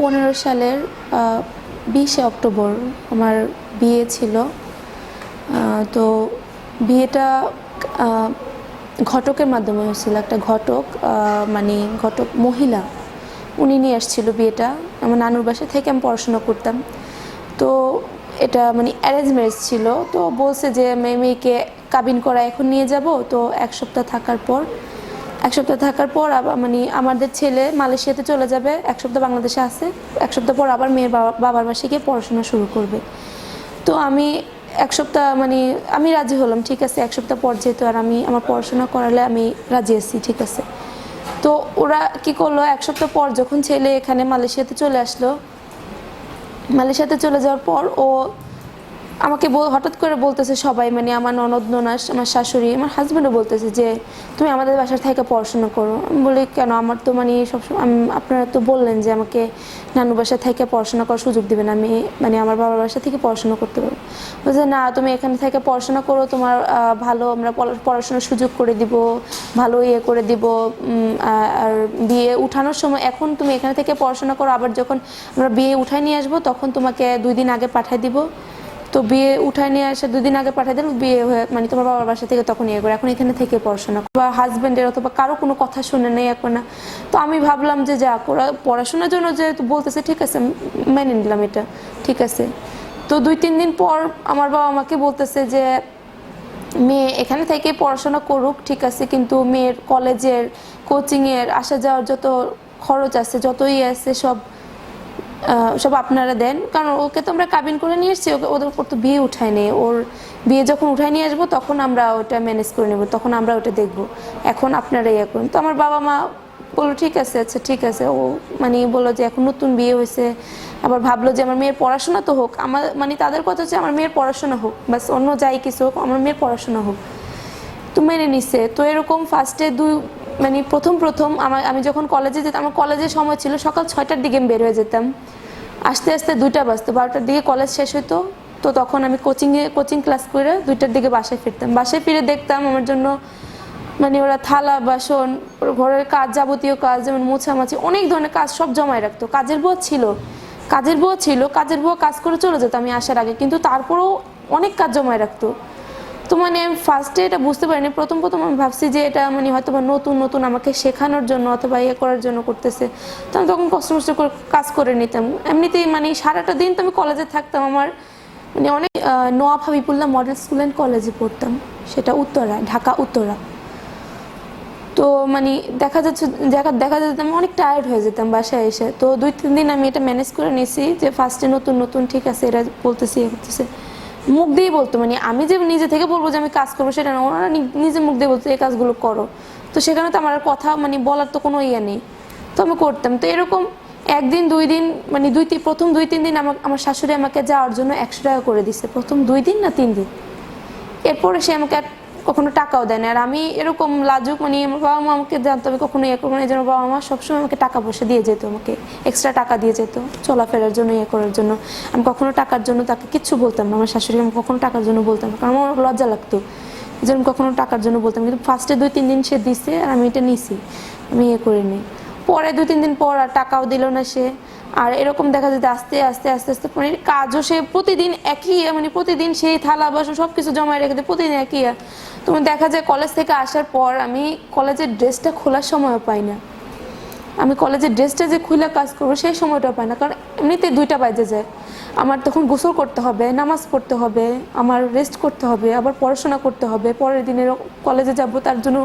পনেরো সালের বিশে অক্টোবর আমার বিয়ে ছিল। তো বিয়েটা ঘটকের মাধ্যমে হয়েছিল। একটা ঘটক মানে ঘটক মহিলা, উনি নিয়ে আসছিল বিয়েটা। আমার নানুর বাসা থেকে আমি পড়াশোনা করতাম। তো এটা মানে অ্যারেঞ্জ ম্যারেজ ছিল। তো বলছে যে মেয়ে মেয়েকে কাবিন করা এখন নিয়ে যাব। তো এক সপ্তাহ থাকার পর এক সপ্তাহ থাকার পর আবার মানে আমাদের ছেলে মালয়েশিয়াতে চলে যাবে, এক সপ্তাহ বাংলাদেশে আছে, এক সপ্তাহ পর আবার মেয়ের বাবা, বাবার বাসে গিয়ে পড়াশোনা শুরু করবে। তো আমি এক সপ্তাহ মানে আমি রাজি হলাম, ঠিক আছে, এক সপ্তাহ পর যেহেতু আর আমি আমার পড়াশোনা করালে আমি রাজি আছি, ঠিক আছে। তো ওরা কি করল, এক সপ্তাহ পর যখন ছেলে এখানে মালয়েশিয়াতে চলে আসলো, মালয়েশিয়াতে চলে যাওয়ার পর ও আমাকে হঠাৎ করে বলতেছে সবাই মানে আমার ননদ, ননাস, আমার শাশুড়ি, আমার হাজব্যান্ডও বলতেছে যে, তুমি আমাদের বাসার থেকে পড়াশোনা করো। আমি বলি, কেন? আমার তো মানে সবসময় আপনারা তো বললেন যে আমাকে নানু বাসা থেকে পড়াশোনা করার সুযোগ দেবেন। আমি মানে আমার বাবার বাসা থেকে পড়াশোনা করতে পারব। বলছে, না, তুমি এখানে থেকে পড়াশোনা করো, তোমার ভালো আমরা পড়া- পড়াশোনার সুযোগ করে দিব, ভালো ইয়ে করে দিব। আর বিয়ে উঠানোর সময়, এখন তুমি এখানে থেকে পড়াশোনা করো, আবার যখন আমরা বিয়ে উঠায় নিয়ে আসব, তখন তোমাকে দুই দিন আগে পাঠিয়ে দিব। তো বিয়ে উঠায় নিয়ে আসে দুদিন আগে পাঠিয়ে দিল বিয়ে হয়ে মানে তোমার বাবার বাসা থেকে তখন ইয়ে করে, এখন এখানে থেকে পড়াশোনা বা হাজব্যান্ডের অথবা কারও কোনো কথা শুনে নেই এখন। না তো আমি ভাবলাম যে যা ওরা পড়াশোনার জন্য যেহেতু বলতেছে, ঠিক আছে, মেনে নিলাম এটা, ঠিক আছে। তো দুই, তিন দিন পর আমার বাবা আমাকে বলতেছে যে, মেয়ে এখানে থেকে পড়াশোনা করুক, ঠিক আছে, কিন্তু মেয়ের কলেজের কোচিংয়ের আসা যাওয়ার যত খরচ আছে যতই আছে সব সব আপনারা দেন। কারণ ওকে তো আমরা কাবিন করে নিয়ে এসেছি, ওকে ওদের উপর তো বিয়ে উঠায় নেই। ওর বিয়ে যখন উঠায় নিয়ে আসব, তখন আমরা ওটা ম্যানেজ করে নেব, তখন আমরা ওটা দেখব। এখন আপনারা ইয়ে করুন তো আমার বাবা মা বলল, ঠিক আছে আচ্ছা ঠিক আছে। ও মানে বলল যে, এখন নতুন বিয়ে হয়েছে। আবার ভাবলো যে, আমার মেয়ের পড়াশোনা তো হোক। আমার মানে তাদের কথা হচ্ছে, আমার মেয়ের পড়াশোনা হোক। বাস, অন্য যাই কিছু হোক, আমার মেয়ের পড়াশোনা হোক। তো মেনে নিছে। তো এরকম ফার্স্টে দুই মানে প্রথম প্রথম আমার আমি যখন কলেজে যেতাম, আমার কলেজের সময় ছিল সকাল ছয়টার দিকে আমি বের হয়ে যেতাম। আস্তে আস্তে দুইটা বাজতো, বারোটার দিকে কলেজ শেষ হতো তো তখন আমি কোচিংয়ে কোচিং ক্লাস করে দুইটার দিকে বাসায় ফিরতাম। বাসায় ফিরে দেখতাম আমার জন্য মানে ওরা থালা, বাসন, ঘরের কাজ যাবতীয় কাজ, যেমন মোছামাছি, অনেক ধরনের কাজ সব জমায় রাখতো। কাজের বউ ছিল। কাজের বউ ছিল, কাজের বউ কাজ করে চলে যেত আমি আসার আগে। কিন্তু তারপরেও অনেক কাজ জমায় রাখতো। তো মানে আমি ফার্স্টে এটা বুঝতে পারিনি। প্রথম প্রথম আমি ভাবছি যে এটা মানে হয়তো বা নতুন নতুন আমাকে শেখানোর জন্য অথবা ইয়ে করার জন্য করতেছে। তো আমি তখন কষ্ট কষ্ট করে কাজ করে নিতাম। এমনিতেই মানে সারাটা দিন তো আমি কলেজে থাকতাম। আমার মানে অনেক Nawab Habibullah model school and কলেজে পড়তাম। সেটা উত্তরা, ঢাকা, উত্তরা। তো মানে দেখা যাচ্ছে, দেখা দেখা যেত আমি অনেক টায়ার্ড হয়ে যেতাম বাসায় এসে। তো দুই, তিন দিন আমি এটা ম্যানেজ করে নিয়েছি যে ফার্স্টে নতুন নতুন ঠিক আছে, এরা বলতেছি এ করতেছে। মুখ দিয়ে বলতো মানে আমি যে নিজে থেকে বলব যে আমি কাজ করব সেটা না, ওনারা নিজে মুখ দিয়ে বলতো এই কাজগুলো করো। তো সেখানে তো আমার কথা মানে বলার তো কোনো ইয়ে নেই। তো আমি করতাম। তো এরকম একদিন, দুই দিন মানে দুই প্রথম দুই, তিন দিন আমার আমার শাশুড়ি আমাকে যাওয়ার জন্য একশো টাকা করে দিছে। প্রথম দুই দিন না তিন দিন? এরপরে সে আমাকে কখনো টাকাও দেয় না। আর আমি এরকম লাজুক মানে আমার বাবা মা আমাকে জানতো আমি কখনো ইয়ে করব না। এই জন্য বাবা মা সবসময় আমাকে টাকা পয়সা দিয়ে যেত, আমাকে এক্সট্রা টাকা দিয়ে যেত চলাফেরার জন্য ইয়ে করার জন্য। আমি কখনো টাকার জন্য তাকে কিচ্ছু বলতাম না। আমার শাশুড়ি আমি কখনো টাকার জন্য বলতাম না। কারণ আমার লজ্জা লাগতো। এই জন্য কখনো টাকার জন্য বলতাম কিন্তু ফার্স্টে দুই, তিন দিন সে দিছে, আর আমি এটা নিছি। আমি ইয়ে করিনি। পরে দুই, তিন দিন পর আর টাকাও দিল না সে। আর এরকম দেখা যেত আস্তে আস্তে আস্তে আস্তে মানে কাজও সে প্রতিদিন একই মানে প্রতিদিন সেই থালা, বাসন সব কিছু জমায় রেখে দেয়, প্রতিদিন একই তুমি দেখা যায় কলেজ থেকে আসার পর আমি কলেজের ড্রেসটা খোলার সময়ও পাই না। আমি কলেজের ড্রেসটা যে খুলে কাজ করব সেই সময়টা পাই না, কারণ এমনিতে দুইটা বাজে যায়। আমার তখন গোসল করতে হবে, নামাজ পড়তে হবে, আমার রেস্ট করতে হবে, আবার পড়াশোনা করতে হবে, পরের দিনের কলেজে যাব, তার জন্য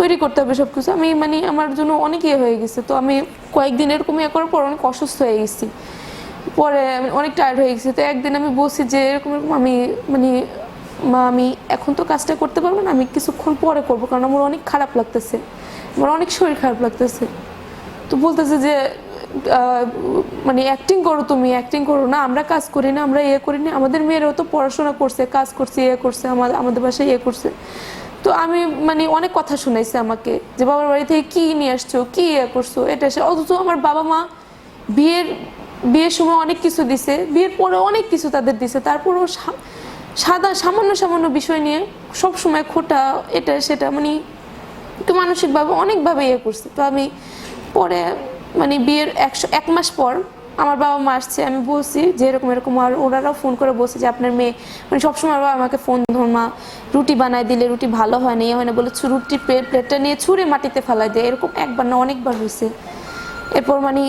তৈরি করতে হবে সব কিছু আমি মানে আমার জন্য অনেক ইয়ে হয়ে গেছে। তো আমি কয়েকদিন এরকম ইয়ে করার পর অনেক অসুস্থ হয়ে গেছি। পরে আমি অনেক টায়ার্ড হয়ে গেছি। তো একদিন আমি বলছি যে এরকম এরকম আমি মানে মা, আমি এখন তো কাজটা করতে পারব না, আমি কিছুক্ষণ পরে করব কারণ আমার অনেক খারাপ লাগতেছে। আমার অনেক শরীর খারাপ লাগতেছে। তো বলতেছে যে মানে অ্যাক্টিং করো তুমি অ্যাক্টিং করো না, আমরা কাজ করি না, আমরা ইয়ে করি না। আমাদের মেয়েরাও তো পড়াশোনা করছে, কাজ করছে ইয়ে করছে, আমাদের আমাদের বাসায় ইয়ে করছে। তো আমি মানে অনেক কথা শুনাইছে আমাকে, যে বাবার বাড়ি থেকে কি নিয়ে আসছো, কি ইয়ে করছ, এটা সে, অথচ আমার বাবা মা বিয়ের বিয়ের সময় অনেক কিছু দিছে, বিয়ের পরে অনেক কিছু তাদের দিছে, তারপরেও সাদা, সামান্য সামান্য বিষয় নিয়ে সব সময় খোটা, এটা, সেটা মানে একটু মানসিকভাবে অনেকভাবে ইয়ে করছে। তো আমি পরে মানে বিয়ের একশো, এক মাস পর আমার বাবা মা আসছে, আমি বলছি যে এরকম এরকম আর ওনারাও ফোন করে বলছে যে আপনার মেয়ে মানে সবসময় বাবা আমাকে ফোন ধরুন মা, রুটি বানায় দিলে রুটি ভালো হয় না ইয়ে হয় না বলে প্লেট প্লেটটা নিয়ে ছুঁড়ে মাটিতে ফেলায় দেয় এরকম একবার না, অনেকবার হয়েছে। এরপর মানে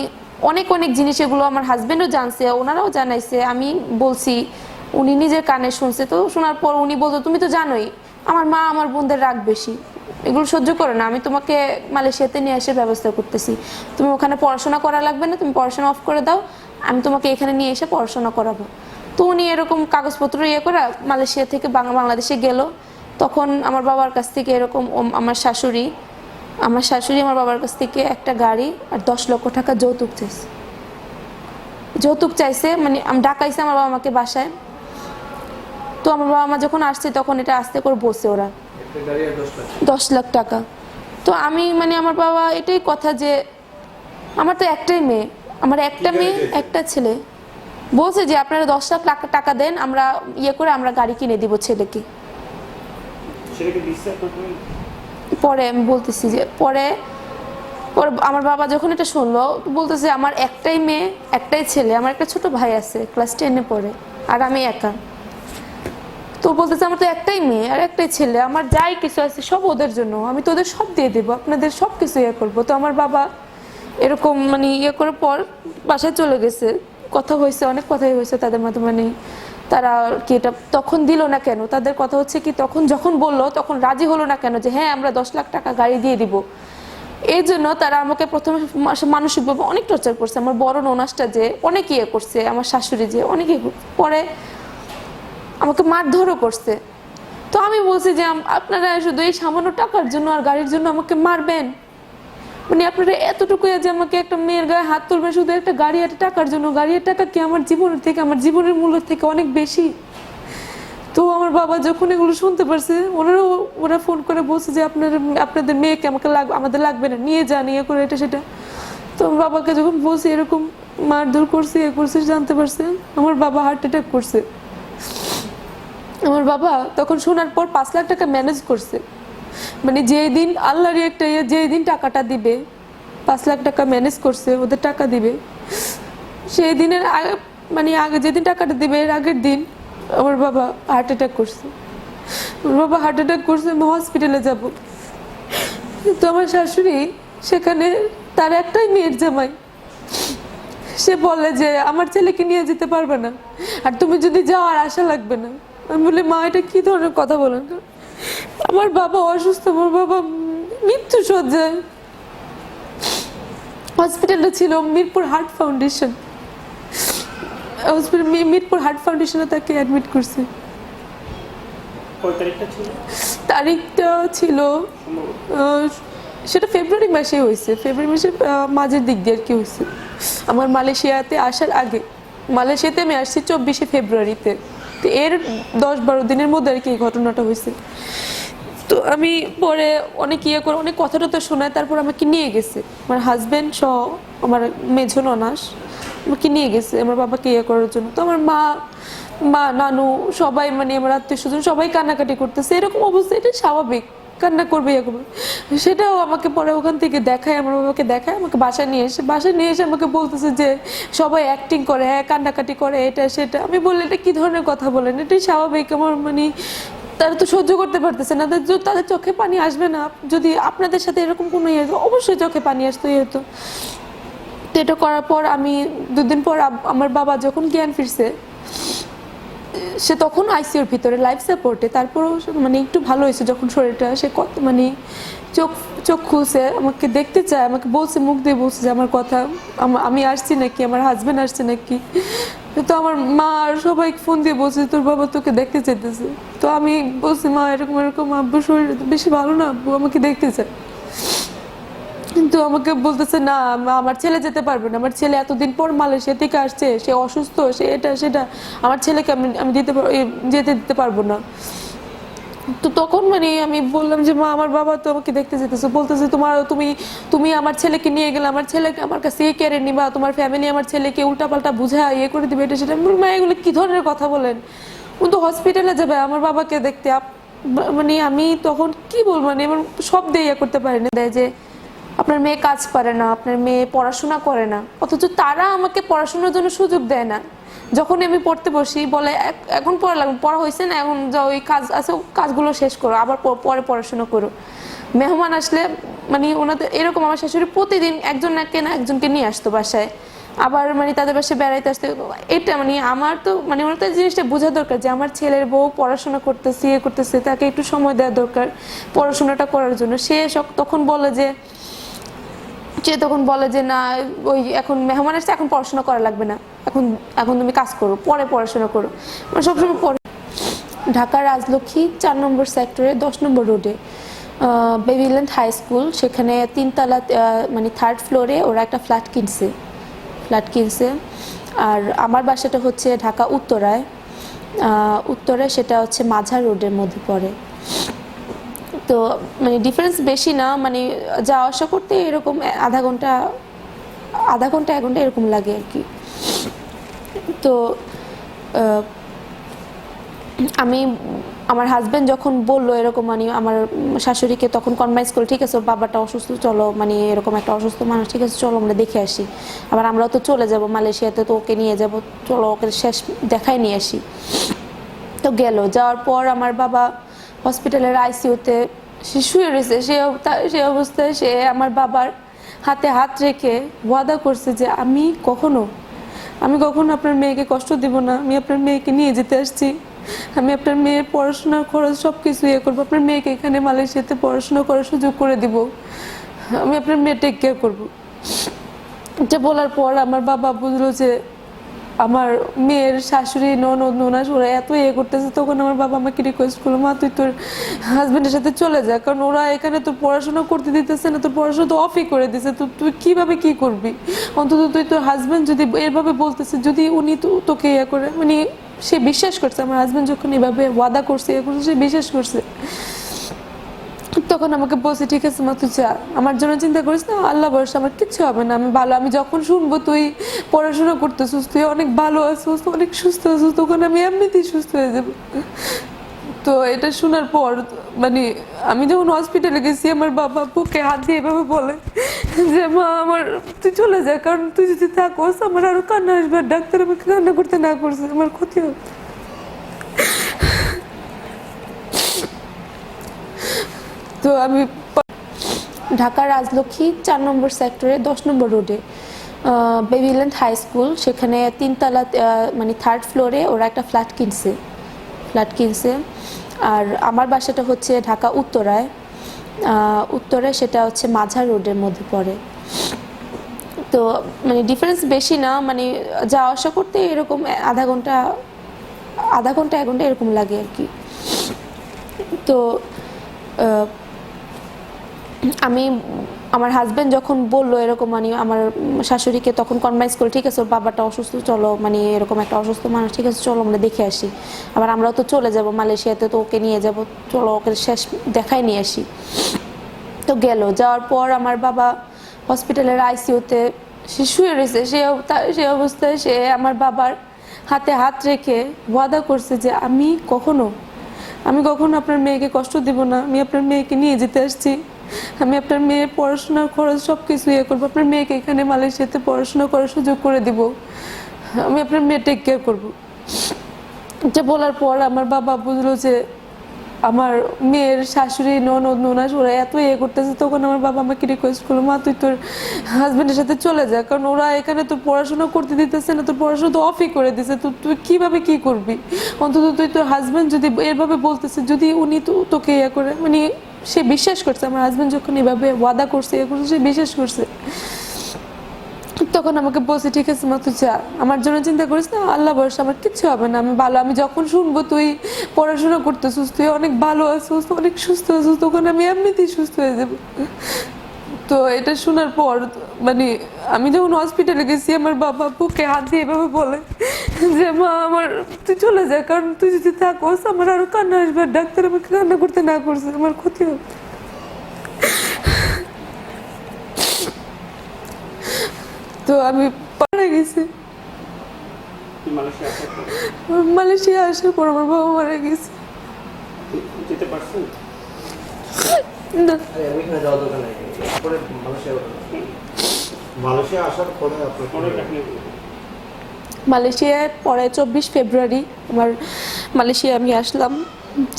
অনেক অনেক জিনিস এগুলো আমার হাজব্যান্ডও জানছে, ওনারাও জানাইছে, আমি বলছি, উনি নিজের কানে শুনছে, তো শোনার পর উনি বলতো তুমি তো জানোই, আমার মা, আমার বোনদের রাগ বেশি। এগুলো সহ্য করে না। আমি তোমাকে মালয়েশিয়াতে নিয়ে এসে ব্যবস্থা করতেছি। তুমি ওখানে পড়াশোনা করা লাগবে না, তুমি পড়াশোনা অফ করে দাও। আমি তোমাকে এখানে নিয়ে এসে পড়াশোনা করাবো। তো উনি এরকম কাগজপত্র ইয়ে করে মালয়েশিয়া থেকে বাংলাদেশে গেল। তখন আমার বাবার কাছ থেকে এরকম আমার শাশুড়ি আমার শাশুড়ি আমার বাবার কাছ থেকে একটা গাড়ি আর দশ লক্ষ টাকা যৌতুক চাইছে। যৌতুক চাইছে মানে আমি ডাকাইছে আমার বাবা আমাকে বাসায়। তো আমার বাবা মা যখন আসছে তখন এটা আস্তে করে বসে ওরা। দশ লাখ টাকা। তো আমি মানে আমার বাবা এটাই কথা যে আমার তো একটাই মেয়ে। আমার একটা মেয়ে একটা ছেলে। বলছে যে আপনারা দশ লাখ টাকা টাকা দেন আমরা ইয়ে করে আমরা গাড়ি কিনে দিব ছেলেকে। পরে আমি বলতেছি যে পরে পরে আমার বাবা যখন এটা শুনলো বলতেছে আমার একটাই মেয়ে একটাই ছেলে আমার একটা ছোট ভাই আছে ক্লাস টেনে পড়ে আর আমি একা। তো বলতেছে, আমার তো একটাই মেয়ে আর একটাই ছেলে, আমার যাই কিছু আছে সব ওদের জন্য, আমি তো ওদের সব দিয়ে দেবো, আপনাদের সব কিছু ইয়ে করব। তো আমার বাবা এরকম মানে ইয়ে করার পর বাসায় চলে গেছে। কথা হয়েছে, অনেক কথাই হয়েছে তাদের মধ্যে মানে তারা কি এটা তখন দিল না কেন? তাদের কথা হচ্ছে কি, তখন যখন বলল, তখন রাজি হলো না কেন যে হ্যাঁ আমরা দশ লাখ টাকা গাড়ি দিয়ে দিব। এই জন্য তারা আমাকে প্রথমে মানসিকভাবে অনেক টর্চার করছে। আমার বড় ননাসটা যে অনেক ইয়ে করছে, আমার শাশুড়ি যে অনেক ইয়ে পরে আমাকে মারধরও করছে। তো আমি বলছি যে আপনারা শুধু এই সামান্য টাকার জন্য আর গাড়ির জন্য আমাকে মারবেন। মানে আপনারা এতটুকু যে আমাকে একটা মেয়ের গায়ে হাত তুলবেন, শুধু একটা গাড়ি একটা টাকার জন্য। গাড়ির টাকা কি আমার জীবনের থেকে, আমার জীবনের মূল্য থেকে অনেক বেশি? তো আমার বাবা যখন এগুলো শুনতে পারছে, ওনারাও, ওরা ফোন করে বলছে যে, আপনার, আপনাদের মেয়েকে আমাকে লাগবে আমাদের লাগবে না, নিয়ে যান ইয়ে করে এটা সেটা। তো আমার বাবাকে যখন বলছে এরকম মারধর করছে, এ করছে জানতে পারছে, আমার বাবা হার্ট অ্যাটাক করছে। আমার বাবা তখন শোনার পর পাঁচ লাখ টাকা ম্যানেজ করছে। মানে যেই দিন আল্লাহরই একটা ইয়ে যেই দিন টাকাটা দিবে, পাঁচ লাখ টাকা ম্যানেজ করছে, ওদের টাকা দিবে। সেই দিনের আগে মানে আগে যেদিন টাকাটা দিবে, এর আগের দিন আমার বাবা হার্ট অ্যাটাক করছে। আমার বাবা হার্ট অ্যাটাক করছে, আমি হসপিটালে যাব। তো আমার শাশুড়ি সেখানে তার একটাই মেয়ের জামাই। সে বলে যে, আমার ছেলেকে নিয়ে যেতে পারবে না। আর তুমি যদি যাও, আর আশা লাগবে না। আমি বলি মা এটা কি ধরনের কথা বলেন? আমার বাবা অসুস্থ আমার বাবা মৃত্যু সজ্জায় হসপিটালটা ছিল Mirpur heart foundation. Hospital Mirpur heart ফাউন্ডেশনে তাকে অ্যাডমিট করছে। তারিখটা ছিল? সেটা ফেব্রুয়ারি মাসে হয়েছে। ফেব্রুয়ারি মাসে মাঝের দিক দিয়ে আর কি হয়েছে। আমার মালয়েশিয়াতে আসার আগে মালয়েশিয়াতে আমি আসছি চব্বিশে ফেব্রুয়ারিতে। তো এর দশ বারো দিনের মধ্যে আর কি এই ঘটনাটা হয়েছে। তো আমি পরে অনেক ইয়ে করে, অনেক কথা টথা শোনায়, তারপর আমাকে নিয়ে গেছে। আমার হাজব্যান্ড সহ আমার মেঝো ননাস আমাকে নিয়ে গেছে, আমার বাবাকে ইয়ে করার জন্য। তো আমার মা মা, নানু সবাই মানে আমার আত্মীয় স্বজন সবাই কান্নাকাটি করতেছে। এরকম অবস্থা, এটা স্বাভাবিক। কান্না করবে ইয়ে সেটাও আমাকে পরে ওখান থেকে দেখায়, আমার বাবাকে দেখায়, আমাকে বাসায় নিয়ে এসে, বাসায় নিয়ে এসে আমাকে বলতেছে যে সবাই অ্যাক্টিং করে হ্যাঁ কান্নাকাটি করে, এটা, সেটা। আমি বললে, এটা কি ধরনের কথা বলেন? এটাই স্বাভাবিক। আমার মানে তারা তো সহ্য করতে পারতেছে না। তাদের চোখে পানি আসবে না। যদি আপনাদের সাথে এরকম কোনো ইয়ে অবশ্যই চোখে পানি আসতো ইয়ে হতো। তো এটা করার পর আমি দুদিন পর আমার বাবা যখন জ্ঞান ফিরছে সে তখন আইসিউর ভিতরে লাইফ সাপোর্টে তারপরেও মানে একটু ভালো হয়েছে যখন শরীরটা, সে কত মানে চোখ চোখ খুলছে, আমাকে দেখতে চায়, আমাকে বলছে, মুখ দিয়ে বলছে যে আমার কথা, আমি আসছি নাকি, আমার হাজব্যান্ড আসছে নাকি। তো আমার মা আর সবাই ফোন দিয়ে বলছে তোর বাবা তোকে দেখতে চাইতেছে। তো আমি বলছি, মা, এরকম এরকম আব্বু শরীর বেশি ভালো না, আব্বু আমাকে দেখতে চায়। কিন্তু আমাকে বলতেছে, না আম- আমার ছেলে যেতে পারবে না। আমার ছেলে এতদিন পর মালয়েশিয়া থেকে আসছে, সে অসুস্থ, সে এটা, সেটা। আমার ছেলেকে আমি আমি দিতে যেতে দিতে পারব না। তো তখন মানে আমি বললাম যে, মা, আমার বাবা তো আমাকে দেখতে যেতেছে। বলতেছে, তোমার, তুমি তুমি আমার ছেলেকে নিয়ে গেলে, আমার ছেলেকে আমার কাছে কেড়ে নিবা, তোমার ফ্যামিলি আমার ছেলেকে উল্টাপাল্টা বুঝা ইয়ে করে দিবে, এটা, সেটা। মা, এগুলো কী ধরনের কথা বলেন? ও তো হসপিটালে যাবে, আমার বাবাকে দেখতে। মানে আমি তখন কি বলব মানে আমার সব দিয়ে ইয়ে করতে পারি না দেয় যে আপনার মেয়ে কাজ পারে না, আপনার মেয়ে পড়াশোনা করে না, অথচ তারা আমাকে পড়াশোনার জন্য সুযোগ দেয় না। যখন আমি পড়তে বসি, বলে "এক- এখন পড়া লাগবে, পড়া হয়েছে না, এখন যা ওই কাজ আছে কাজগুলো শেষ করো, আবার পরে পড়াশোনা করো। মেহমান আসলে মানে ওনাদের, এরকম আমার শাশুড়ি প্রতিদিন একজন না একজনকে নিয়ে আসতো বাসায়। আবার মানে তাদের বাসায় বেড়াইতে আসতে, এটা মানে আমার তো মানে ওনার তো জিনিসটা বোঝা দরকার যে আমার ছেলের বউ পড়াশোনা করতেছে ইয়ে করতেছে, তাকে একটু সময় দেওয়া দরকার পড়াশোনাটা করার জন্য। সে তখন বলে যে সে তখন বলে যে, না, ওই এখন মেহমান আসছে, এখন পড়াশোনা করা লাগবে না। এখন এখন তুমি কাজ করো, পরে পড়াশোনা করো। মানে সবসময় পরে ঢাকা রাজলক্ষ্মী চার নম্বর সেক্টরে, দশ নম্বর রোডে। বেবিল্যান্ড হাই স্কুল, সেখানে তিনতলা মানে থার্ড ফ্লোরে ওরা একটা ফ্ল্যাট কিনছে। ফ্ল্যাট কিনছে। আর আমার বাসাটা হচ্ছে ঢাকা উত্তরায়। উত্তরে সেটা হচ্ছে মাঝার রোডের মধ্যে পড়ে। তো মানে ডিফারেন্স বেশি না মানে যাওয়া আসা করতে এরকম আধা ঘণ্টা আধা ঘণ্টা, এক ঘণ্টা এরকম লাগে আর কি। তো আমি, আমার হাজব্যান্ড যখন বলল এরকম মানে আমার শাশুড়িকে তখন কনভাইন্স করে ঠিক আছে বাবাটা অসুস্থ, চলো মানে এরকম একটা অসুস্থ মানুষ, ঠিক আছে, চলো, আমরা দেখে আসি। আবার আমরাও তো চলে যাব, মালয়েশিয়াতে তো ওকে নিয়ে যাব, চলো, ওকে শেষ দেখাই নিয়ে আসি। তো গেল, যাওয়ার পর আমার বাবা হসপিটালের আইসিইউতে সে শুয়ে রয়েছে, সে সে অবস্থায় সে আমার বাবার হাতে হাত রেখে ওয়াদা করছে যে আমি কখনো আমি কখনো আপনার মেয়েকে কষ্ট দিব না, আমি আপনার মেয়েকে নিয়ে যেতে আসছি, আমি আপনার মেয়ের পড়াশোনার খরচ সব কিছু ইয়ে করব, আপনার মেয়েকে এখানে মালয়েশিয়াতে পড়াশোনা করার সুযোগ করে দিব, আমি আপনার মেয়ে টেক কেয়ার করব। এটা বলার পর আমার বাবা বুঝলো যে আমার মেয়ের শাশুড়ি ননদ, নোনাস, ওরা এত ইয়ে করতেছে, তখন আমার বাবা আমাকে রিকোয়েস্ট করল, মা, তুই তোর হাজবেন্ডের সাথে চলে যা, কারণ ওরা এখানে তোর পড়াশোনা করতে দিতেছে না, তোর পড়াশোনা তো অফই করে দিছে, তো তুই কীভাবে কি করবি? অন্তত তুই তোর হাজবেন্ড যদি এভাবে বলতেছে, যদি উনি তো তোকে ইয়ে করে মানে সে বিশ্বাস করছে, আমার হাজবেন্ড যখন এভাবে ওয়াদা করছে ইয়ে করছে, সে বিশ্বাস করছে। তখন আমাকে বলছে, ঠিক আছে মা, তুই যা। আমার জন্য চিন্তা করিস না, আল্লাহ বয়স আমার কিচ্ছু হবে না। আমি ভালো, আমি যখন শুনব তুই পড়াশোনা করতেছিস, তুই অনেক ভালো আছিস অনেক সুস্থ আছিস, তখন আমি এমনিতেই সুস্থ হয়ে যাব। তো এটা শোনার পর মানে আমি যখন হসপিটালে গেছি, আমার বাবা বুকে হাত দিয়ে এভাবে বলে যে, মা, আমার, তুই চলে যা, কারণ তুই যদি থাকোস, আমার আরও কান্না আসবে ডাক্তার আমাকে কান্না করতে না করছে, আমার ক্ষতি হবে। তো আমি ঢাকা রাজলক্ষ্মী চার নম্বর সেক্টরে দশ নম্বর রোডে বেবিল্যান্ড হাই স্কুল সেখানে তিনতলা মানে থার্ড ফ্লোরে ওরা একটা ফ্ল্যাট কিনছে। ফ্ল্যাট কিনছে। আর আমার বাসাটা হচ্ছে ঢাকা উত্তরায়। উত্তরে সেটা হচ্ছে মাঝার রোডের মধ্যে পড়ে। তো মানে ডিফারেন্স বেশি না মানে যাওয়া আসা করতে এরকম আধা ঘণ্টা আধা ঘণ্টা, এক ঘণ্টা এরকম লাগে আর কি। তো আমি, আমার হাজব্যান্ড যখন বলল এরকম মানে আমার শাশুড়িকে তখন কনভাইন্স করে ঠিক আছে, ওর বাবাটা অসুস্থ, চলো মানে এরকম একটা অসুস্থ মানুষ, ঠিক আছে, চলো আমরা দেখে আসি। আবার আমরাও তো চলে যাব মালয়েশিয়াতে, তো ওকে নিয়ে যাব, চলো ওকে শেষ দেখাই নিয়ে আসি। তো গেল, যাওয়ার পর আমার বাবা হসপিটালের আইসিইউতে সে শুয়ে রয়েছে, সে সে অবস্থায় সে আমার বাবার হাতে হাত রেখে ওয়াদা করছে যে, আমি কখনো আমি কখনো আপনার মেয়েকে কষ্ট দিব না, আমি আপনার মেয়েকে নিয়ে যেতে আসছি। আমি আপনার মেয়ের পড়াশোনার খরচ সব কিছু ইয়ে করব। আপনার মেয়েকে এখানে মালয়েশিয়াতে পড়াশোনা করার সুযোগ করে দিব। আমি আপনার মেয়ে টেক কেয়ার করব। এটা বলার পর আমার বাবা বুঝলো যে আমার মেয়ের শাশুড়ি, ননদ নোনাস ওরা এত ইয়ে করতেছে, তখন আমার বাবা আমাকে রিকোয়েস্ট করল, মা, তুই তোর হাজবেন্ডের সাথে চলে যা, কারণ ওরা এখানে তোর পড়াশোনা করতে দিতেছে না, তোর পড়াশোনা তো অফই করে দিছে, তো তুই কীভাবে কি করবি? অন্তত তুই তোর হাজবেন্ড যদি এভাবে বলতেছে, যদি উনি তো তোকে ইয়ে করে মানে সে বিশ্বাস করছে, আমার হাজব্যান্ড যখন এভাবে ওয়াদা করছে, এ করছে, সে বিশ্বাস করছে। তখন আমাকে বলছে, ঠিক আছে, মা, তুই যা। আমার জন্য চিন্তা করিস না, আল্লাহ বয়স আমার কিচ্ছু হবে না, আমি ভালো, আমি যখন শুনব তুই পড়াশোনা করতেছিস, তুই অনেক ভালো আছিস, অনেক সুস্থ আছিস, তখন আমি এমনিতেই সুস্থ হয়ে যাব। তো এটা শোনার পর মানে আমি যখন হসপিটালে গেছি আমার বাবা বুকে হাত দিয়ে এভাবে বলে যে মা আমার তুই চলে যা কারণ তুই যদি থাকোস আমার আরও কান্না আসবে। ডাক্তার আমাকে কান্না করতে না করছে আমার ক্ষতি হবে। তো আমি পাড়া গেছি। মালয়েশিয়া আসার পরে? আমার বাবা মারা গেছে। যেতে মালয়েশিয়ায় পরে চব্বিশ ফেব্রুয়ারি আমার মালয়েশিয়া আমি আসলাম।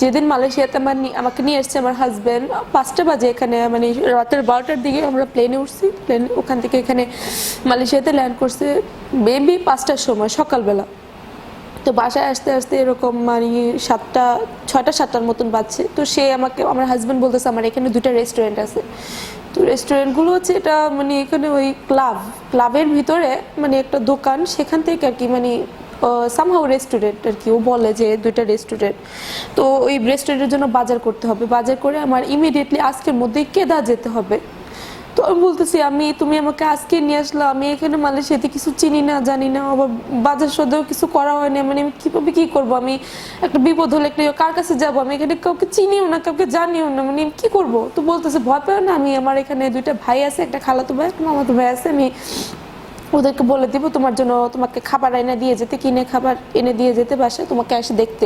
যেদিন মালয়েশিয়াতে আমার আমাকে নিয়ে এসছে আমার হাজব্যান্ড পাঁচটা বাজে এখানে মানে রাতের বারোটার দিকে আমরা প্লেনে উঠছি। প্লেন ওখান থেকে এখানে মালয়েশিয়াতে ল্যান্ড করছে বেবি পাঁচটার সময় সকালবেলা। তো বাসায় আসতে আসতে এরকম মানে সাতটা, ছয়টা, সাতটার মতন বাজছে। তো সে আমাকে, আমার হাজব্যান্ড বলতেছে, আমার এখানে দুটো রেস্টুরেন্ট আছে। তো রেস্টুরেন্টগুলো হচ্ছে এটা মানে এখানে ওই ক্লাব ক্লাবের ভিতরে মানে একটা দোকান, সেখান থেকে আর কি মানে সামহাও রেস্টুরেন্ট আর কি। ও বলে যে দুইটা রেস্টুরেন্ট তো ওই রেস্টুরেন্টের জন্য বাজার করতে হবে। বাজার করে আমার ইমিডিয়েটলি আজকের মধ্যেই কেদা যেতে হবে। তো আমি বলতেছি, আমি, তুমি আমাকে আজকে নিয়ে আসলো, আমি এখানে মালয়েশিয়াতে কিছু চিনি না, জানি না, আবার বাজার সদেও কিছু করা হয়নি মানে আমি কীভাবে কি করব? আমি একটা বিপদ হলে একটা কার কাছে যাব? আমি এখানে কাউকে চিনিও না, কাউকে জানিও না মানে আমি কি করব? তো বলতেছে, ভয় পেও না, আমি আমার এখানে দুইটা ভাই আছে, একটা খালাতো ভাই, একটা মামাতো ভাই আছে, আমি ওদেরকে বলে দিব, তোমার জন্য তোমাকে খাবার এনে দিয়ে যেতে, কিনে খাবার এনে দিয়ে যেতে বাসায়, তোমাকে এসে দেখতে।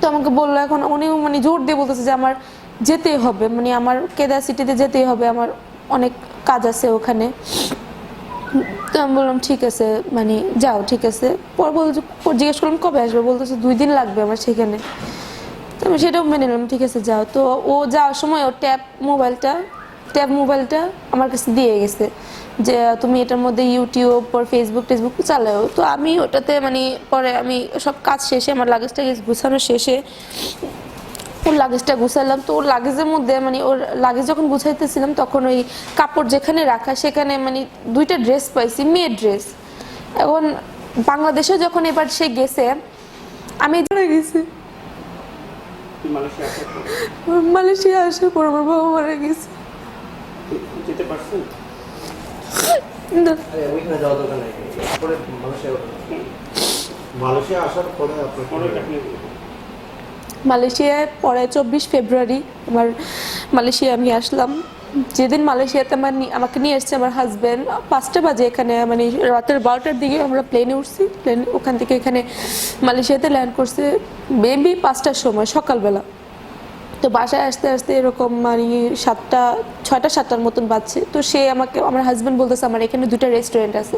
তো আমাকে বলল, এখন উনিও মানে জোর দিয়ে বলতেছে যে, আমার যেতেই হবে। মানে আমার কেদার সিটিতে যেতেই হবে, আমার অনেক কাজ আছে ওখানে। তো আমি বললাম, ঠিক আছে মানে যাও, ঠিক আছে। পর বলছে জিজ্ঞেস করলাম, কবে আসবে? বলতেছে, দুই দিন লাগবে আমার সেখানে। তো আমি সেটাও মেনে নিলাম, ঠিক আছে, যাও। তো ও যাওয়ার সময় ও ট্যাব মোবাইলটা ট্যাব মোবাইলটা আমার কাছে দিয়ে গেছে যে, তুমি এটার মধ্যে ইউটিউব, পর ফেসবুক, টেসবুক চালাও। তো আমি ওটাতে মানে পরে আমি সব কাজ শেষে, আমার লাগেজ টাগেজ গুছানো শেষে ওর লাগেজটা গুছালাম। তো ওর লাগেজের মধ্যে মানে ওর লাগেজ যখন গুছাইতেছিলাম তখন ওই কাপড় যেখানে রাখা সেখানে মানে দুইটা ড্রেস পাইছি মেয়ের ড্রেস এখন বাংলাদেশে যখন এবার সে গেছে আমি ধরে গেছি। মালয়েশিয়া আসার পরে আমার বাবা মারা গেছে। মালয়েশিয়া আসার পরে আপনার। মালয়েশিয়ায় পরে চব্বিশ ফেব্রুয়ারি, আমার মালয়েশিয়া আমি আসলাম। যেদিন মালয়েশিয়াতে আমার আমাকে নিয়ে এসছে আমার হাজব্যান্ড পাঁচটা বাজে এখানে মানে রাতের বারোটার দিকে আমরা প্লেনে উঠছি। প্লেন ওখান থেকে এখানে মালয়েশিয়াতে ল্যান্ড করছে বেবি পাঁচটার সময়, সকালবেলা। তো বাসায় আসতে আসতে এরকম মানে সাতটা, ছয়টা, সাতটার মতন বাজছে। তো সে আমাকে, আমার হাজব্যান্ড বলতেছে, আমার এখানে দুটো রেস্টুরেন্ট আছে।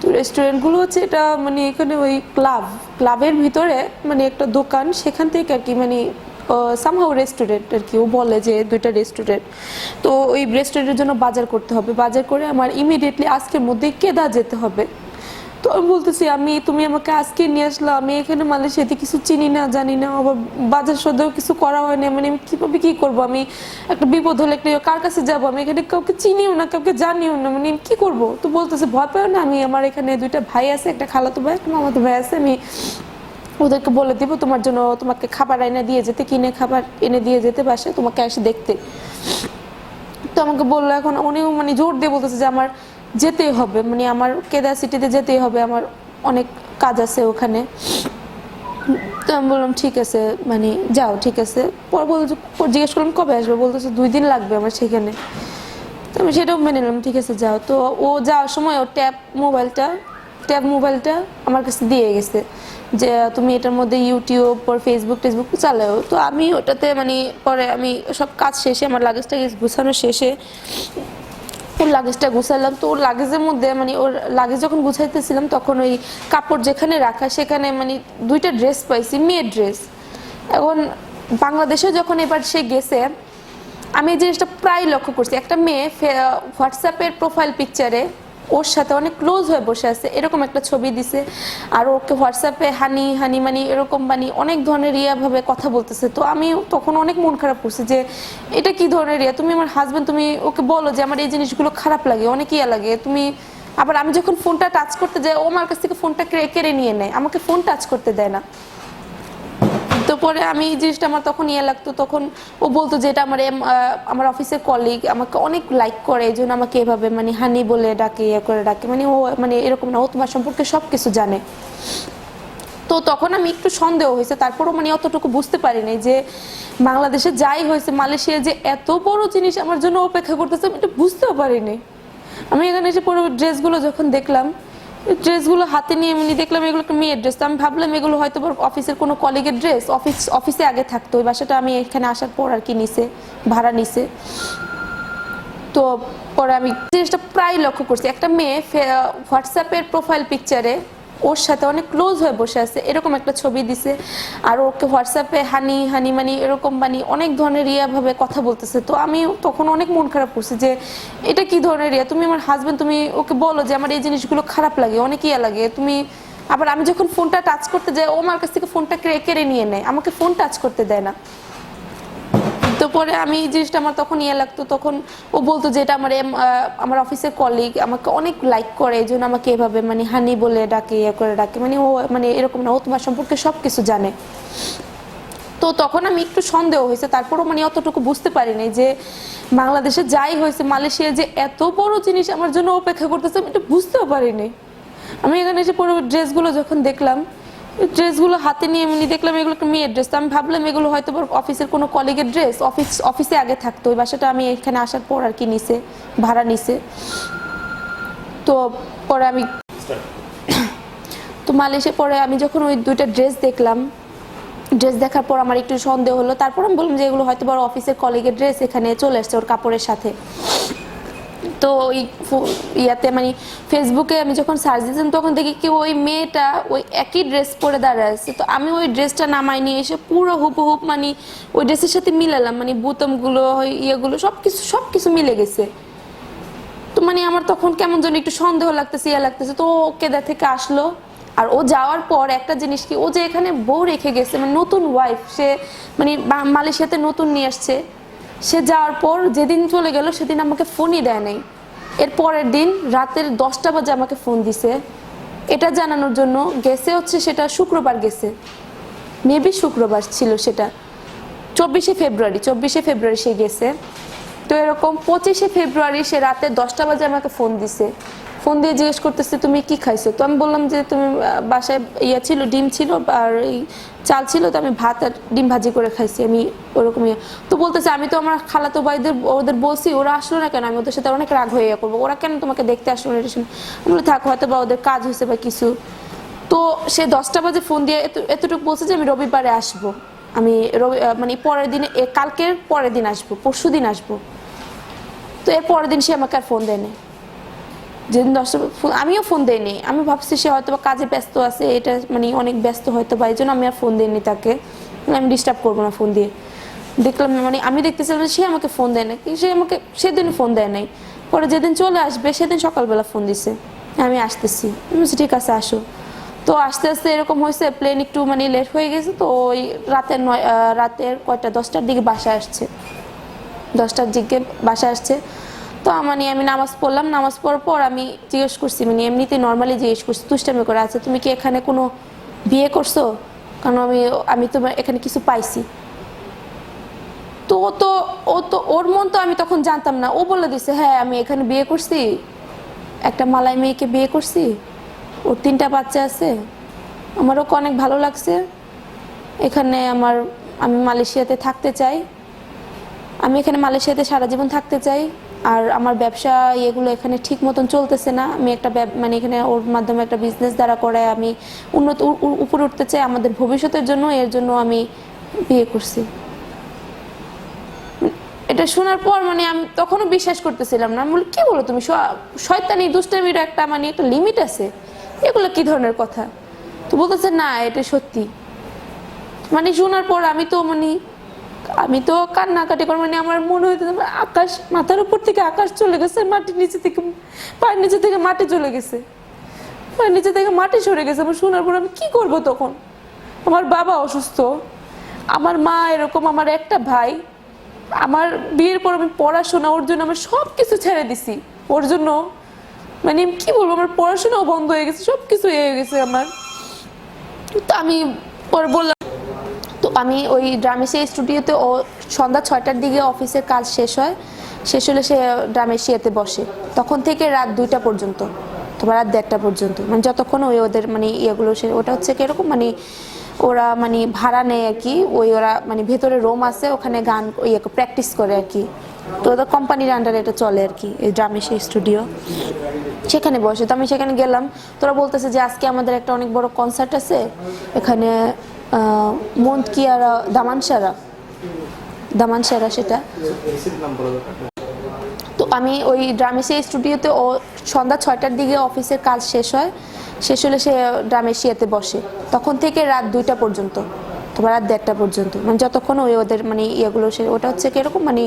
তো রেস্টুরেন্টগুলো হচ্ছে এটা মানে এখানে ওই ক্লাব ক্লাবের ভিতরে মানে একটা দোকান, সেখান থেকে আর কি মানে সামহাও রেস্টুরেন্ট আর কি, ও বলে যে দুইটা রেস্টুরেন্ট তো ওই রেস্টুরেন্টের জন্য বাজার করতে হবে। বাজার করে আমার ইমিডিয়েটলি আজকের মধ্যে কেদা যেতে হবে। তো আমি বলতেছি, আমি, তুমি আমাকে আজকে নিয়ে আসলো, আমি এখানে মালয়েশিয়াতে কিছু চিনি না, জানি না, আবার বাজার সদেও কিছু করা হয়নি মানে আমি কীভাবে কি করব? আমি একটা বিপদ হলে একটা, কার কাছে যাব? আমি এখানে কাউকে চিনিও না, কাউকে জানিও না মানে আমি কি করব? তো বলতেছে, ভয় পেও না, আমি আমার এখানে দুইটা ভাই আছে, একটা খালাতো ভাই, একটা মামাতো ভাই আছে, আমি ওদেরকে বলে দিব, তোমার জন্য তোমাকে খাবার এনে দিয়ে যেতে, কিনে খাবার এনে দিয়ে যেতে বাসায়, তোমাকে এসে দেখতে। তো আমাকে বলল, এখন উনিও মানে জোর দিয়ে বলতেছে যে, আমার যেতেই হবে। মানে আমার কেদার সিটিতে যেতেই হবে, আমার অনেক কাজ আছে ওখানে। তো আমি বললাম, ঠিক আছে মানে যাও, ঠিক আছে। পর পর জিজ্ঞেস করলাম, কবে আসবে? বলতেছে, দুই দিন লাগবে আমার সেখানে। তো আমি সেটাও মেনে নিলাম, ঠিক আছে, যাও। তো ও যাওয়ার সময় ও ট্যাব মোবাইলটা ট্যাব মোবাইলটা আমার কাছে দিয়ে গেছে যে, তুমি এটার মধ্যে ইউটিউব পর ফেসবুক টেসবুক চালাও। তো আমি ওটাতে মানে পরে আমি সব কাজ শেষে, আমার লাগেজ টাগেজ গুছানো শেষে ওর লাগেজটা গুছালাম তো ওর লাগেজের মধ্যে মানে ওর লাগেজ যখন গুছাইতেছিলাম তখন ওই কাপড় যেখানে রাখা সেখানে মানে দুইটা ড্রেস পাইছি, মেয়ের ড্রেস এখন বাংলাদেশে যখন এবার সে গেছে, আমি এই জিনিসটা প্রায় লক্ষ্য করছি। একটা মেয়ে হোয়াটসঅ্যাপের প্রোফাইল পিকচারে ওর সাথে অনেক ক্লোজ হয়ে বসে আছে, এরকম একটা ছবি দিছে। আর ওকে হোয়াটসঅ্যাপে হানি হানি মানে এরকম মানে অনেক ধরনের ইয়া ভাবে কথা বলতেছে। তো আমি তখন অনেক মন খারাপ করছি যে, এটা কি ধরনের ইয়া তুমি আমার হাজব্যান্ড তুমি ওকে বলো যে, আমার এই জিনিসগুলো খারাপ লাগে, অনেক ইয়া লাগে। তুমি আবার আমি যখন ফোনটা টাচ করতে যাই, ও আমার কাছ থেকে ফোনটা কেড়ে নিয়ে নেয়, আমাকে ফোন টাচ করতে দেয় না। পরে আমি এই জিনিসটা আমার তখন ইয়ে লাগতো, তখন ও বলতো যে এটা আমার আমার অফিসের কলিগ আমাকে অনেক লাইক করে, এই জন্য আমাকে এভাবে মানে হানি বলে ডাকে ইয়ে করে ডাকে। মানে ও মানে এরকম না, ও তোমার সম্পর্কে সব কিছু জানে। তো তখন আমি একটু সন্দেহ হয়েছে, তারপরও মানে অতটুকু বুঝতে পারিনি যে বাংলাদেশে যাই হয়েছে, মালয়েশিয়া যে এত বড় জিনিস আমার জন্য অপেক্ষা করতেছে, আমি এটা বুঝতেও পারিনি। আমি এখানে এসে পুরো ড্রেসগুলো যখন দেখলাম ড্রেসগুলো হাতে নিয়ে এমনি দেখলাম এগুলো একটা মেয়ের ড্রেস। তো আমি ভাবলাম এগুলো হয়তো অফিসের কোনো কলিগের ড্রেস অফিস অফিসে আগে থাকতো ওই বাসাটা আমি এখানে আসার পর আর কি নিছে, ভাড়া নিছে। তো পরে আমি জিনিসটা প্রায় লক্ষ্য করছি। একটা মেয়ে হোয়াটসঅ্যাপের প্রোফাইল পিকচারে ওর সাথে অনেক ক্লোজ হয়ে বসে আছে, এরকম একটা ছবি দিছে। আর ওকে হোয়াটসঅ্যাপে হানি হানি মানে এরকম মানে অনেক ধরনের ইয়া ভাবে কথা বলতেছে। তো আমি তখন অনেক মন খারাপ করছি যে, এটা কি ধরনের ইয়া তুমি আমার হাজবেন্ড তুমি ওকে বলো যে, আমার এই জিনিসগুলো খারাপ লাগে, অনেক ইয়া লাগে। তুমি আবার আমি যখন ফোনটা টাচ করতে যাই, ও আমার কাছ থেকে ফোনটা কেড়ে নিয়ে নেয়। আমাকে ফোন টাচ করতে দেয় না। তো পরে আমি এই জিনিসটা আমার তখন ইয়ে লাগতো, তখন ও বলতো যে এটা আমার আমার অফিসের কলিগ আমাকে অনেক লাইক করে, এই জন্য আমাকে এভাবে মানে হানি বলে ডাকে ইয়ে করে ডাকে। মানে ও মানে এরকম না, ও তোমার সম্পর্কে সব কিছু জানে। তো তখন আমি একটু সন্দেহ হয়েছে, তারপরও মানে অতটুকু বুঝতে পারিনি যে বাংলাদেশে যাই হয়েছে, মালয়েশিয়া যে এত বড় জিনিস আমার জন্য অপেক্ষা করতেছে, আমি এটা বুঝতেও পারিনি। আমি এখানে এসে পুরো ড্রেসগুলো যখন দেখলাম ড্রেসগুলো হাতে নিয়ে এমনি দেখলাম এগুলো একটা মেয়ের ড্রেস। তো আমি ভাবলাম এগুলো হয়তো অফিসের কোনো কলিগের ড্রেস। অফিস, অফিসে আগে থাকতো ওই বাসাটা আমি এখানে আসার পর আর কি নিছে, ভাড়া নিছে। তো পরে আমি তো মালয়েশিয়া পরে আমি যখন ওই দুইটা ড্রেস দেখলাম, ড্রেস দেখার পর আমার একটু সন্দেহ হলো। তারপর আমি বললাম যে এগুলো হয়তো বড় অফিসের কলিগের ড্রেস এখানে চলে এসছে ওর কাপড়ের সাথে। তো ওই ইয়াতে মানে ফেসবুকে আমি যখন সার্চ দিয়েছিলাম তখন দেখি কি ওই মেয়েটা ওই একই ড্রেস পরে দাঁড়ায় আছে। তো আমি ওই ড্রেসটা নামাই নিয়ে এসে পুরো হুবহুব মানে ওই ড্রেসের সাথে মিলালাম। মানে বুতমগুলো, ওই ইয়েগুলো সব কিছু সব কিছু মিলে গেছে। তো মানে আমার তখন কেমন যেন একটু সন্দেহ লাগতেছে, ইয়া লাগতেছে। তো ও কেদা থেকে আসলো। আর ও যাওয়ার পর একটা জিনিস কি, ও যে এখানে বউ রেখে গেছে মানে নতুন ওয়াইফ সে মানে মালয়েশিয়াতে নতুন নিয়ে আসছে। সে যাওয়ার পর যেদিন চলে গেল, সেদিন আমাকে ফোনই দেয় নাই। এর পরের দিন রাতের দশটা বাজে আমাকে ফোন দিছে। এটা জানানোর জন্য গেছে হচ্ছে সেটা শুক্রবার গেছে। মেবি শুক্রবার ছিল সেটা। চব্বিশে ফেব্রুয়ারি চব্বিশে ফেব্রুয়ারি সে গেছে। তো এরকম পঁচিশে ফেব্রুয়ারি সে রাতে দশটা বাজে আমাকে ফোন দিছে। ফোন দিয়ে জিজ্ঞেস করতেছে, তুমি কি খাইছো? তো আমি বললাম যে, তুমি বাসায় ইয়া ছিল, ডিম ছিল আর এই চাল ছিল, তো আমি ভাত আর ডিম ভাজি করে খাইছি, আমি ওরকম ইয়ে তো বলতেছে, আমি তো আমার খালাতো ভাইদের, ওদের বলছি, ওরা আসলো না কেন? আমি ওদের সাথে অনেক রাগ হয়ে করব। ওরা কেন তোমাকে দেখতে আসলো না? এটা বলি, থাক, হয়তো বা ওদের কাজ হয়েছে বা কিছু। তো সে দশটা বাজে ফোন দিয়ে এত, এতটুকু বলছে যে, আমি রবিবারে আসব। আমি রবি মানে পরের দিনে কালকের পরের দিন আসব, পরশু দিন আসব। তো এর পরের দিন সে আমাকে আর ফোন দেয়নি। যেদিন দশটা আমিও ফোন দেয়নি আমি ভাবছি সে হয়তো বা কাজে ব্যস্ত আছে এটা মানে অনেক ব্যস্ত হয়তো বা এই জন্য আমি আর ফোন দিইনি তাকে। আমি ডিস্টার্ব করব না ফোন দিয়ে। দেখলাম মানে আমি দেখতেছিলাম সে আমাকে ফোন দেয় না সে আমাকে সেদিন ফোন দেয় নাই। পরে যেদিন চলে আসবে সেদিন সকালবেলা ফোন দিছে। আমি আসতেছি। বলছি, ঠিক আছে আসো। তো আস্তে আস্তে এরকম হয়েছে প্লেন একটু মানে লেট হয়ে গেছে তো ওই রাতের নয় রাতের কয়টা দশটার দিকে বাসায় আসছে। দশটার দিকে বাসায় আসছে। তো মানে আমি নামাজ পড়লাম, নামাজ পড়ার পর আমি জিজ্ঞেস করছি মানে এমনিতে নর্মালি জিজ্ঞেস করছি দুষ্টামি করে আছে, তুমি কি এখানে কোনো বিয়ে করছ? কারণ আমি আমি তোমার এখানে কিছু পাইছি। তো ও তো ও তো, ওর মন তো আমি তখন জানতাম না। ও বলে দিছে হ্যাঁ আমি এখানে বিয়ে করছি, একটা মালাই মেয়েকে বিয়ে করছি, ওর তিনটা বাচ্চা আছে আমার ওকে অনেক ভালো লাগছে, এখানে আমার, আমি মালয়েশিয়াতে থাকতে চাই, আমি এখানে মালয়েশিয়াতে সারা জীবন থাকতে চাই। আর আমার ব্যবসা এগুলো এখানে ঠিক মতন চলতেছে না। আমি একটা মানে এখানে ওর মাধ্যমে একটা বিজনেস দ্বারা করে আমি উন্নত উপরে উঠতে চাই আমাদের ভবিষ্যতের জন্য, এর জন্য আমি বিয়ে করছি। এটা শোনার পর মানে আমি তখনও বিশ্বাস করতেছিলাম না। বলি, কি বলো তুমি? শয়তানি, দুষ্টামির একটা মানে একটা লিমিট আছে। এগুলো কি ধরনের কথা? তো বলতেছে, না, এটা সত্যি। মানে শোনার পর আমি তো মানে আমি তো কান্নাকাটি করে মানে আমার মনে হইতে আমার আকাশ, মাথার উপর থেকে আকাশ চলে গেছে মাটির নিচে থেকে, পায়ের নিচে থেকে মাটি চলে গেছে। পায়ের নিচে থেকে মাটি সরে গেছে, আমার শোনার পর আমি কি করব তখন? আমার বাবা অসুস্থ, আমার মা এরকম, আমার একটা ভাই, আমার বিয়ের পর আমি পড়াশোনা, ওর জন্য আমি সব কিছু ছেড়ে দিছি। ওর জন্য মানে আমি কি বলব, আমার পড়াশোনাও বন্ধ হয়ে গেছে সব কিছু হয়ে গেছে আমার। তো আমি পরে বললাম তো আমি ওই ড্রামেশিয়া স্টুডিওতে ও সন্ধ্যা ছয়টার দিকে অফিসের কাজ শেষ হয়। শেষ হলে সে ড্রামেশিয়াতে বসে। তখন থেকে রাত দুইটা পর্যন্ত, তোমার রাত দেড়টা পর্যন্ত। মানে যতক্ষণ ওই ওদের মানে ইয়েগুলো সে, ওটা হচ্ছে কীরকম মানে ওরা মানে ভাড়া নেয় আর কি। ওই ওরা মানে ভেতরে রোম আছে, ওখানে গান ইয়ে প্র্যাকটিস করে আর কি। তো ওদের কোম্পানির আন্ডারে এটা চলে আর কি, এই ড্রামেশিয়া স্টুডিও সেখানে বসে। তো আমি সেখানে গেলাম। তোরা বলতেছে যে আজকে আমাদের একটা অনেক বড় কনসার্ট আছে। এখানে মন্ট কিয়ারা দামানসারা দামানসারা সেটা। তো আমি ওই ড্রামেশিয়া স্টুডিওতে ও সন্ধ্যা ছয়টার দিকে অফিসের কাজ শেষ হয়। শেষ হলে সে ড্রামেশিয়াতে বসে। তখন থেকে রাত দুইটা পর্যন্ত, তোমার রাত দেড়টা পর্যন্ত। মানে যতক্ষণ ওই ওদের মানে ইয়েগুলো সে ওটা হচ্ছে কীরকম মানে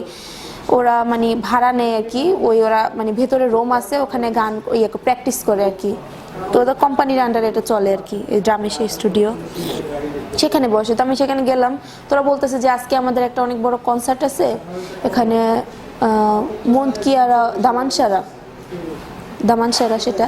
ওরা মানে ভাড়া নেয় আর কি। ওই ওরা মানে ভেতরে রোম আছে, ওখানে গান ইয়ে প্র্যাকটিস করে আর কি। তো ওদের কোম্পানির আন্ডারে এটা চলে আর কি, এই স্টুডিও সেখানে বসে, তো আমি সেখানে গেলাম। তোরা বলতেছে যে আজকে আমাদের একটা অনেক বড় কনসার্ট আছে, এখানে মন্ত মন্টকিয়ারা, দামানসারা। দামানসারা সেটা।